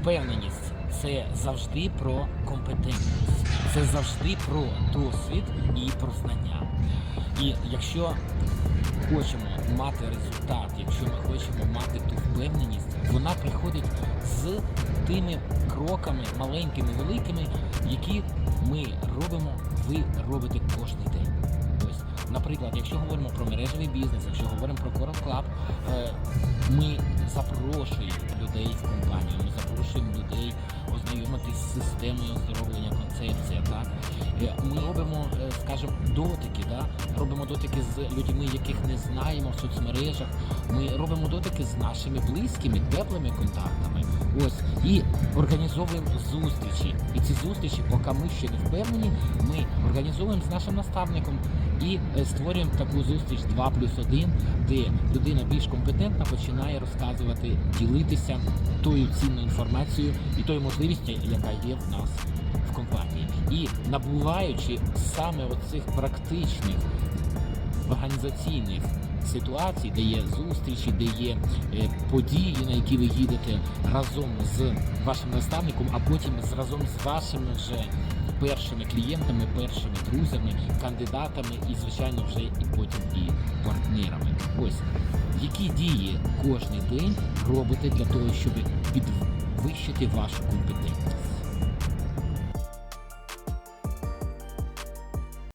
впевненість це завжди про компетентність, це завжди про досвід і про знання. І якщо хочемо мати результат, якщо ми хочемо мати ту впевненість, вона приходить з тими кроками, маленькими, великими, які ми робимо, ви робите кожен день. Ось, наприклад, якщо говоримо про мережевий бізнес, якщо говоримо про Coral Club, е, ми запрошуємо людей в компанію, this системою оздоровлення концепція. Так? Е, Ми робимо, е, скажімо, дотики, да? робимо дотики з людьми, яких не знаємо в соцмережах. Ми робимо дотики з нашими близькими, теплими контактами. Ось і організовуємо зустрічі. І ці зустрічі, поки ми ще не впевнені, ми організовуємо з нашим наставником і е, створюємо таку зустріч 2 плюс 1, де людина більш компетентна починає розказувати, ділитися тою цінною інформацією і тою можливістю, яка є в нас в компанії. І набуваючи саме оцих практичних організаційних ситуацій, де є зустрічі, де є е, події, на які ви їдете разом з вашим наставником, а потім разом з вашими вже першими клієнтами, першими друзями, кандидатами і, звичайно, вже і потім і партнерами. Ось які дії кожен день робите для того, щоб підвищити вашу компетентність.